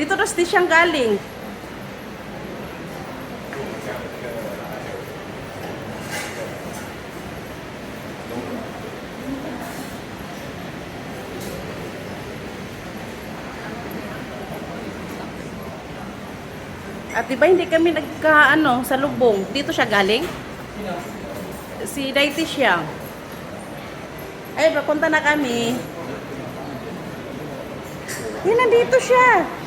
dito na siyang galing. At di ba hindi kami nagka ano, sa lubong? Dito siya galing? Si Daiti siya. Ay, papunta na kami. Yan, nandito siya.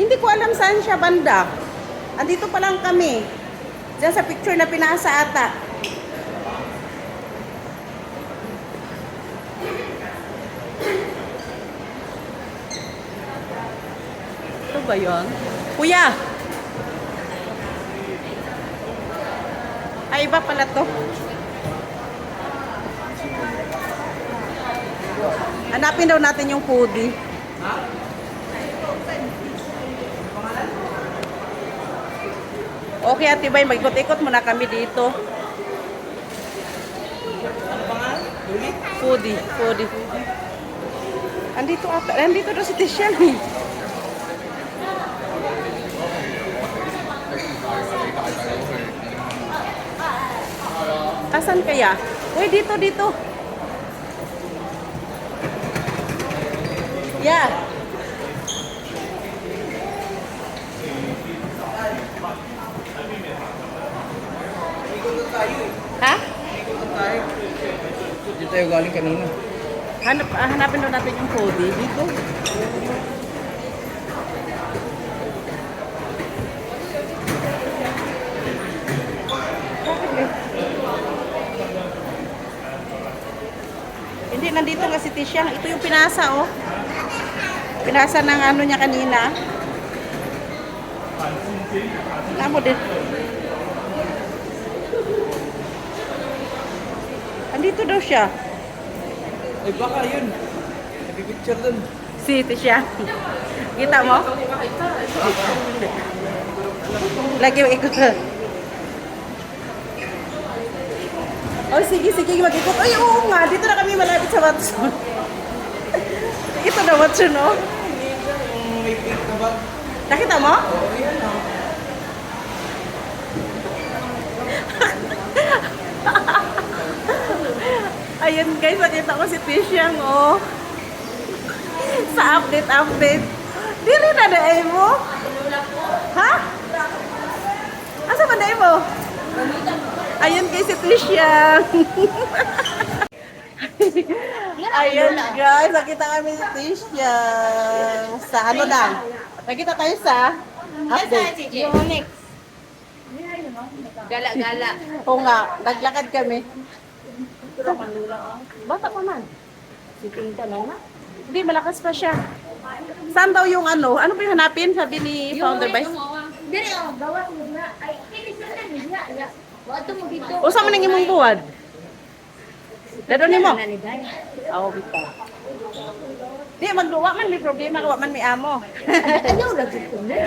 Hindi ko alam saan siya banda. Andito pa lang kami. Diyan sa picture na pinasa ata. Ito ba yun? Kuya! Ay, iba pala to. Hanapin daw natin yung foodie. Okay, Ate Bay, mag-ikot-ikot muna kami dito. Foodie, foodie. Andito ata, andito daw si Tishan eh. Asan kaya? Uy, dito, dito. Yeah. Ha? Dito tayo galing kanina. Hanap, hanapin daw natin yung foodie. Dito. Nandito nga si Tisha. Ito yung pinasa, oh. Pinasa ng ano niya kanina. Tamo din. Andito daw siya. Ay baka yun. Nagpipicture dun. Si Tisha. Kita mo? Lagi mo ikot. Oh, sige, sige, mag-ikot. Ay, oo nga, dito na kami malapit sa Watson. Ito na Watson, oh. May pink na bag. Nakita mo? Oo, yan o. Ayun guys, nakita ko si Tisha, oh. Sa update, update. Dili na na mo? Ha? Asa ba na mo? Ayun guys, si Tisha. Ayun guys, nakita kami si Tisha. Sa ano lang? Nakita tayo sa update. Yonex. Gala-gala. Oo nga, naglakad kami. Bata pa man. Siting ka na. Hindi, malakas pa siya. Saan daw yung ano? Ano ba yung hanapin? Sabi ni Founder Vice. Dili, oh, gawa mo na. Ay, hindi ka na niya. Saan man ang imong buwad? Dado ni mo? Ni Day? Oo, bita. Di, magluwa man, may problema, kawa man may amo. Ayaw na.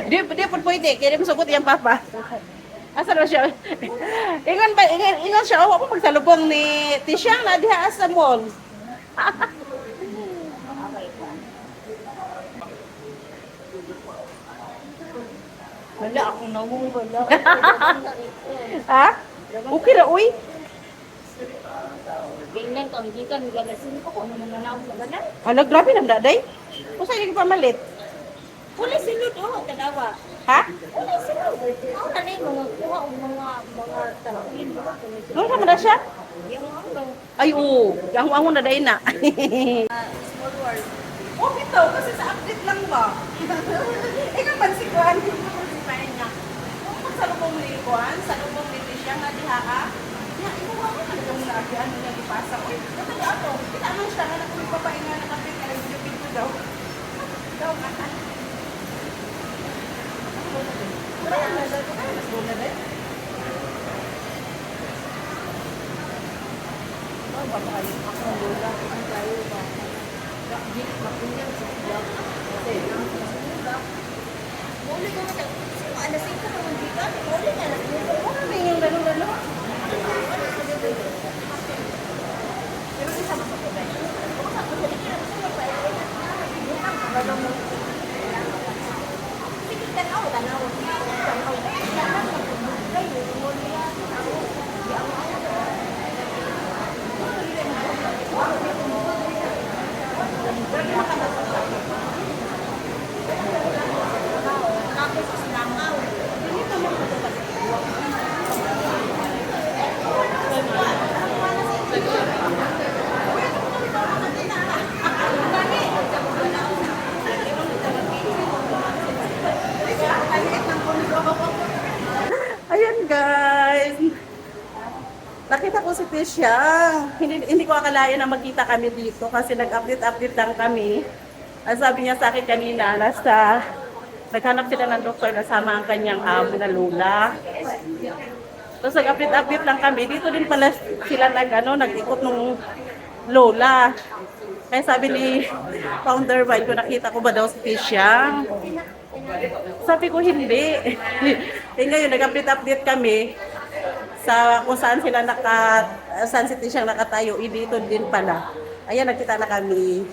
Di, di po pwede, kaya mo sugot yung papa. Asa na siya? Ingon ba, ingon, ingon siya, ako magsalubong ni Tisha na diha sa mall. Wala akong nawong wala. ha? Okay na, uy. Tingnan ko, hindi ka nilagasin ko kung ano na sa ganan. Hala, grabe nang daday. Kung saan yung pamalit? Wala silod, oh, tanawa. Ha? Wala silod. Ako na na yung mga kuha o mga mga talapin. Doon ka na siya? Yung ano, Ay, oo. Ang wango na dahil na. small world. okay to, kasi sa update lang ba? Ikaw man si Kwan. Kung magsalubong ni Kwan, salubong ni Yang nga diha ka? Ya, ibuha ko talagang lagi ano niya ipasa. Uy, kataga ako. Kinaman siya nga na kung papainga na kapit ka lang yung ko daw. Daw ka ka. Wala yan na daw. Mas muna rin. Oh, babay. Ako ang lula. Ang tayo sa kulak? Kasi, ang kulak. Muli ko matag. Kasi, alas 5 naman dito. Si Tisha. Hindi, hindi ko akalain na magkita kami dito kasi nag-update-update lang kami. Ang sabi niya sa akin kanina, nasa naghanap sila ng doktor kasama ang kanyang amo na lula. Tapos nag-update-update lang kami. Dito din pala sila nag, ano, nag-ikot nung lola. Kaya sabi ni Founder Vine ko, nakita ko ba daw si Tisha? Sabi ko hindi. eh ngayon, nag-update-update kami sa kung saan sila naka, saan si Tisha nakatayo. Eh, dito din pala. Ayan, nagkita na kami.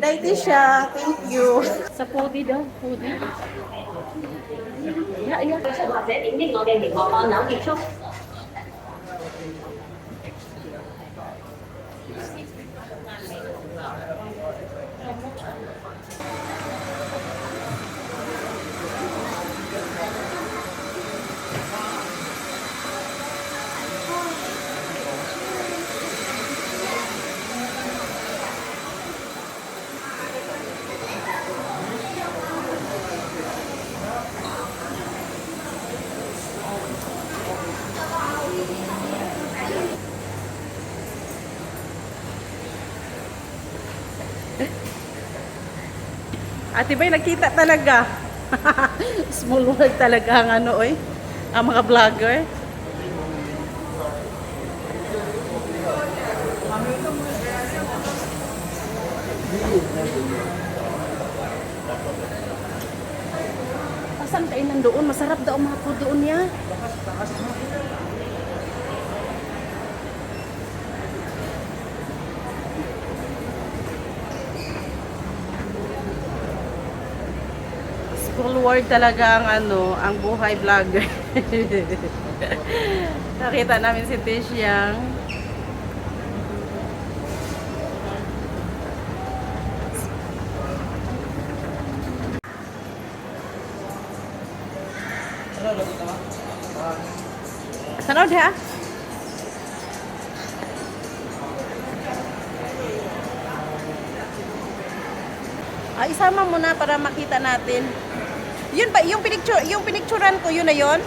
Day Tisha, thank you. Sa foodie daw, foodie. Yeah, yeah. Ate Bay, nagkita talaga. Small world talaga ang ano, oy. Ang mga vlogger. Pasan kayo nandoon? Masarap daw mga food doon niya. School world talaga ang ano, ang buhay vlogger. Nakita namin si tama? Ah, Sanood ha? Ah, isama mo na para makita natin. Yun ba, yung pinicture, yung pinicturean ko, yun na yun?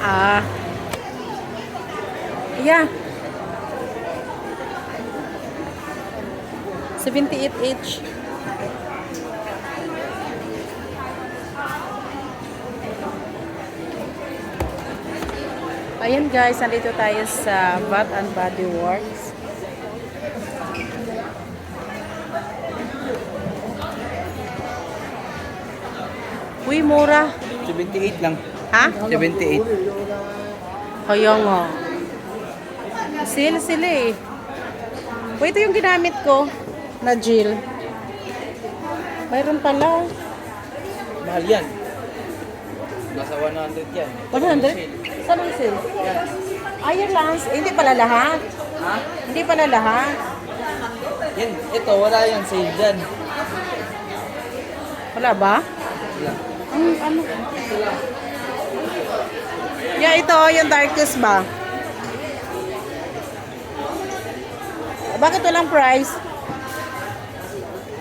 ah. Yeah. 78 each. Ayan guys, nandito tayo sa Bath and Body Works. Uy, mura. 78 lang. Ha? 78. Kaya nga. Sale sila eh. Uy, ito yung ginamit ko na gel. Mayroon pala. Mahal yan. Nasa 100 yan. 100? Saan ang sale? Irelands. Eh, hindi pala lahat. Ha? Hindi pala lahat. Yan, ito, wala yan sale dyan. Wala ba? Wala. Ang ano? Yeah, ito yung darkest ba? Bakit walang price?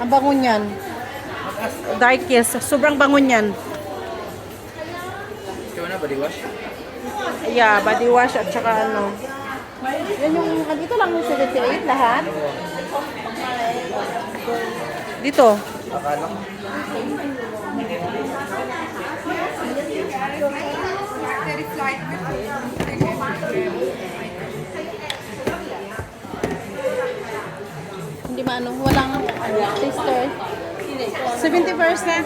Ang bango niyan. Darkest. Sobrang bango niyan. Ikaw na, body wash? Yeah, body wash at saka ano. Yan yung, dito lang yung 78 lahat. Dito. Akala. Very flight Hindi maano, walang taster. 70 percent.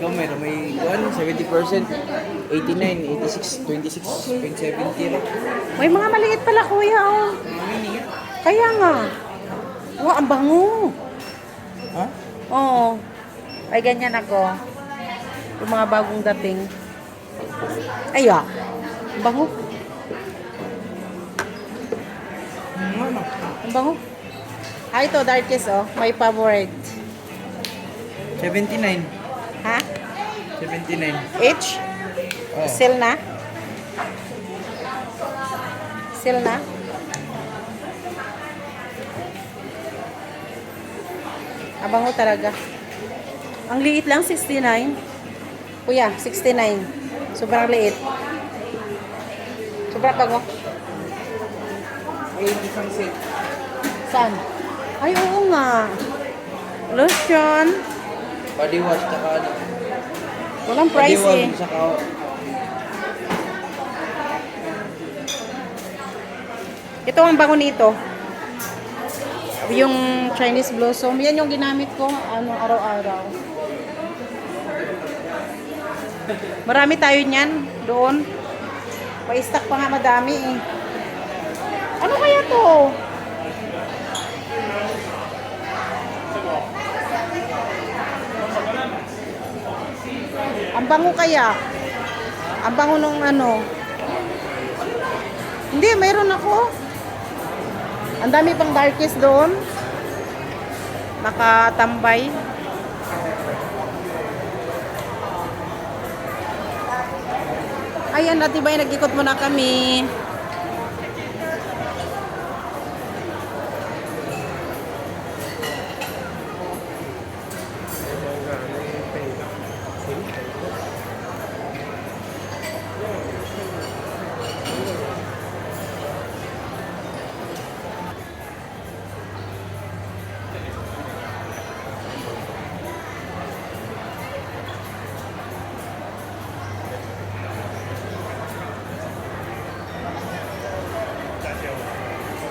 Ikaw meron may 1, 70%, 89, 86, 26.70 rin. May mga maliit pala kuya oh. Kaya nga. Wow, ang bango. Ha? Oo. Ay, ganyan ako. Yung mga bagong dating. Ay, ah. Ang bango. Ang bango. Ah, ito, darkest, oh. My favorite. 79. Ha? 79. H? Oh. Seal na? Seal na? Abango talaga. Ang liit lang, 69. Kuya, 69. Sobrang liit. Sobrang bango. Ay, isang set. Saan? Ay, oo nga. Lotion. Body wash, tsaka ano. Walang Body price wash, eh. tsaka Ito ang bango nito. Yung Chinese Blossom. Yan yung ginamit ko ano, araw-araw. Marami tayo niyan doon. Pa-stock pa nga madami eh. Ano kaya to? Ang bango kaya. Ang bango nung ano. Hindi, mayroon ako. Ang dami pang darkest doon. Nakatambay. Ayan, Ate Bay, nag-ikot muna kami.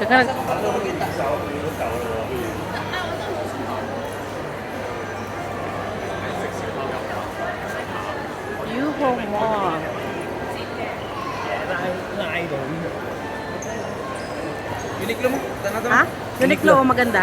Teka, nag- Yuho Mall. Uniqlo mo? Tanong Ha? Uniqlo, oh, maganda.